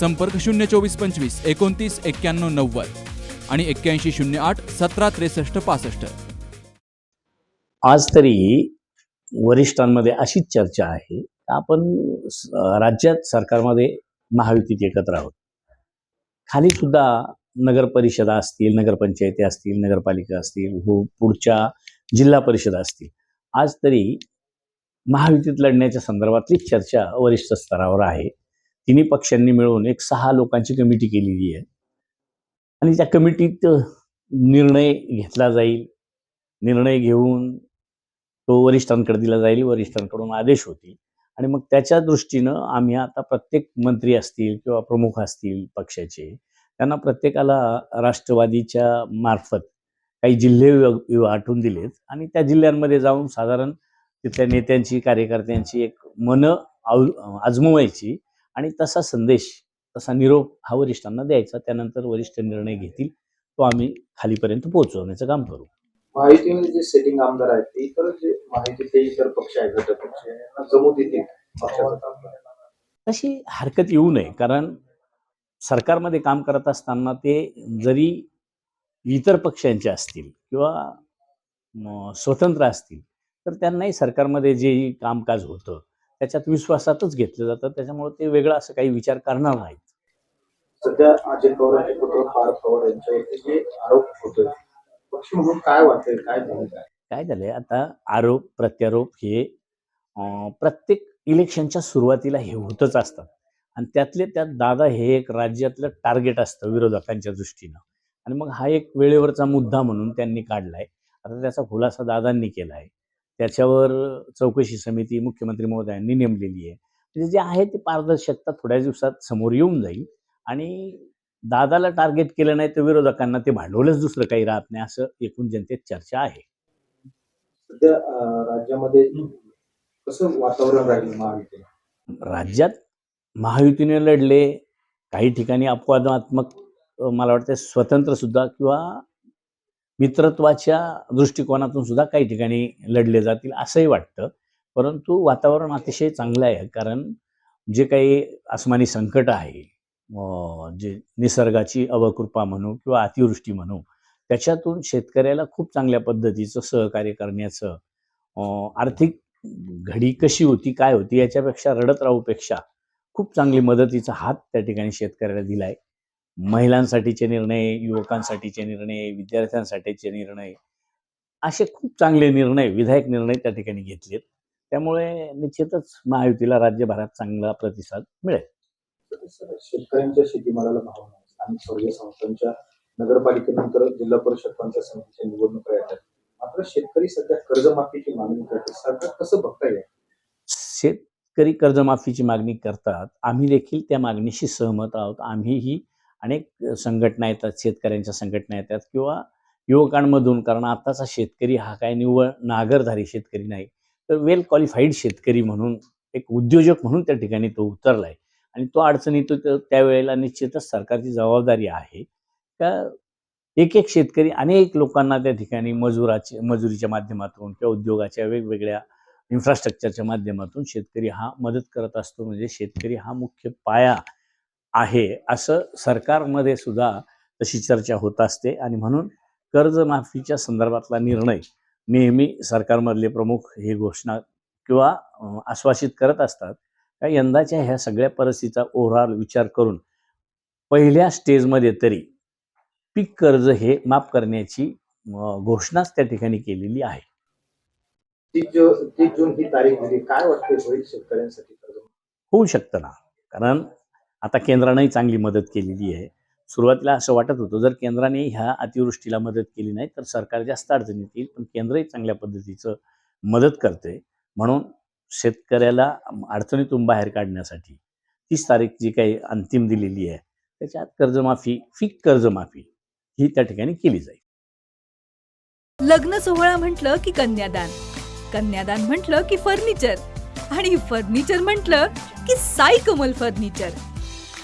संपर्क शून्य चोवीस पंचवीस एकोणतीस एक्क्याण्णव नव्वद आणि एक्क्याऐंशी शून्य आठ सतरा त्रेसष्ट पासष्ट. आज तरी वरिष्ठांमध्ये अशीच चर्चा आहे. आपण राज्यात सरकारमध्ये महायुतीत एकत्र आहोत. खाली सुद्धा नगर परिषदा असतील नगरपंचायती असतील नगरपालिका असतील हो पुढच्या जिल्हा परिषदा असतील. आज तरी महायुतीत लढण्याच्या संदर्भातली चर्चा वरिष्ठ स्तरावर आहे. तिन्ही पक्षांनी मिळून एक सहा लोकांची कमिटी केलेली आहे. आणि त्या कमिटीत निर्णय घेतला जाईल. निर्णय घेऊन तो वरिष्ठांकडे दिला जाईल वरिष्ठांकडून आदेश होतील. आणि मग त्याच्या दृष्टीनं आम्ही आता प्रत्येक मंत्री असतील किंवा प्रमुख असतील पक्षाचे त्यांना प्रत्येकाला राष्ट्रवादीच्या मार्फत काही जिल्हे आठवून दिलेत. आणि त्या जिल्ह्यांमध्ये जाऊन साधारण तिथल्या नेत्यांची कार्यकर्त्यांची एक मनं आजमवायची. आणि तसा संदेश तसा निरोप हा वरिष्ठांना द्यायचा. त्यानंतर वरिष्ठ निर्णय घेतील. तो आम्ही खालीपर्यंत पोहोचवण्याचं काम करू. महायुतीमध्ये जे सेटिंग आमदार आहेत ते इतर जे महायुतीतले इतर पक्ष आहेत घटक पक्ष जमू देतील. तशी हरकत येऊ नये. कारण सरकारमध्ये काम करत असताना ते जरी इतर पक्षांचे असतील किंवा स्वतंत्र असतील तर त्यांनाही सरकारमध्ये जे कामकाज होतं त्याच्यात विश्वासातच घेतलं जातं. त्याच्यामुळे ते वेगळं असं काही विचार करणार नाहीत. सध्या अजित पवारांचे पुत्र पवार यांच्यावरती जे आरोप होतोय पक्ष म्हणून काय वाटतंय? काय झालं काय झालंय? आता आरोप प्रत्यारोप हे प्रत्येक इलेक्शनच्या सुरुवातीला हे होतच असतात आणि त्यातले त्यात दादा हे एक राज्यातलं टार्गेट असतं विरोधकांच्या दृष्टीनं. आणि मग हा एक वेळेवरचा मुद्दा म्हणून त्यांनी काढलाय. आता त्याचा खुलासा दादांनी केला आहे त्याच्यावर चौकशी समिती मुख्यमंत्री महोदयांनी नेमलेली आहे. म्हणजे जे आहे ते पारदर्शकता थोड्या दिवसात समोर येऊन जाईल आणि दादाला टार्गेट केलं नाही तर विरोधकांना ते भांडवलच दुसरं काही राहत नाही असं एकूण जनतेत चर्चा आहे. सध्या राज्यामध्ये कसं वातावरण राहील महायुतीला राज्यात महायुतीने लढले काही ठिकाणी अपवादात्मक मला वाटतं स्वतंत्र सुद्धा किंवा मित्रत्वाच्या दृष्टिकोनातून सुद्धा काही ठिकाणी लढले जातील असंही वाटतं. परंतु वातावरण अतिशय चांगलं आहे कारण जे काही आसमानी संकट आहे जे निसर्गाची अवकृपा म्हणू किंवा अतिवृष्टी म्हणू त्याच्यातून शेतकऱ्याला खूप चांगल्या पद्धतीचं सहकार्य करण्याचं आर्थिक घडी कशी होती काय होती याच्यापेक्षा रडत राहूपेक्षा खूप चांगली मदतीचा हात त्या ठिकाणी शेतकऱ्याला दिला आहे महिलांसाठीचे निर्णय युवकांसाठीचे निर्णय विद्यार्थ्यांसाठीचे निर्णय असे खूप चांगले निर्णय विधायक निर्णय त्या ठिकाणी घेतलेत. त्यामुळे निश्चितच महायुतीला राज्यभरात चांगला प्रतिसाद मिळेल. शेतकऱ्यांच्या शेतीमालाला भाव नाही. स्थानिक स्वराज्य संस्थांच्या नगरपालिकेनंतर जिल्हा परिषद पंचायत समितीच्या निवडणुका येतात. मात्र शेतकरी सध्या कर्जमाफीची मागणी करते सरकार कसं बघता येईल शेतकरी कर्जमाफीची मागणी करतात. आम्ही देखील त्या मागणीशी सहमत आहोत. आम्हीही अनेक संघटना येतात शेतकऱ्यांच्या संघटना येतात किंवा युवकांमधून कारण आत्ताचा शेतकरी हा काय निव्वळ नागरधारी शेतकरी नाही तर वेल क्वालिफाईड शेतकरी म्हणून एक उद्योजक म्हणून त्या ठिकाणी तो उतरला आहे आणि तो अडचणी तो त्यावेळेला निश्चितच सरकारची जबाबदारी आहे. का एक एक शेतकरी अनेक लोकांना त्या ठिकाणी मजुराचे मजुरीच्या माध्यमातून किंवा उद्योगाच्या वेगवेगळ्या इन्फ्रास्ट्रक्चरच्या माध्यमातून शेतकरी हा मदत करत असतो. म्हणजे शेतकरी हा मुख्य पाया आहे असं सरकारमध्ये सुद्धा तशी चर्चा होत असते. आणि म्हणून कर्जमाफीच्या संदर्भातला निर्णय नेहमी सरकारमधले प्रमुख हे घोषणा किंवा आश्वासित करत असतात. का यंदाच्या ह्या सगळ्या परिस्थितीचा ओव्हरऑल विचार करून पहिल्या स्टेजमध्ये तरी पीक कर्ज हे माफ करण्याची घोषणाच त्या ठिकाणी केलेली आहे. तीस जून ही तारीख दिली काय वाटतंय होईल शेतकऱ्यांसाठी? होऊ शकतं ना. कारण आता केंद्रानंही चांगली मदत केलेली आहे. सुरुवातीला असं वाटत होतं जर केंद्राने ह्या अतिवृष्टीला मदत केली नाही तर सरकार जास्त अडचणीत येईल पण केंद्रही चांगल्या पद्धतीचं मदत करते म्हणून शेतकऱ्याला अडचणीतून बाहेर काढण्यासाठी तीस तारीख जी काही अंतिम दिलेली आहे त्याच्यात कर्जमाफी फिक कर्जमाफी ही त्या ठिकाणी केली जाईल. लग्न सोहळा म्हटलं की कन्यादान कन्यादान म्हटलं की फर्निचर आणि फर्निचर म्हटलं की साई कमल फर्निचर.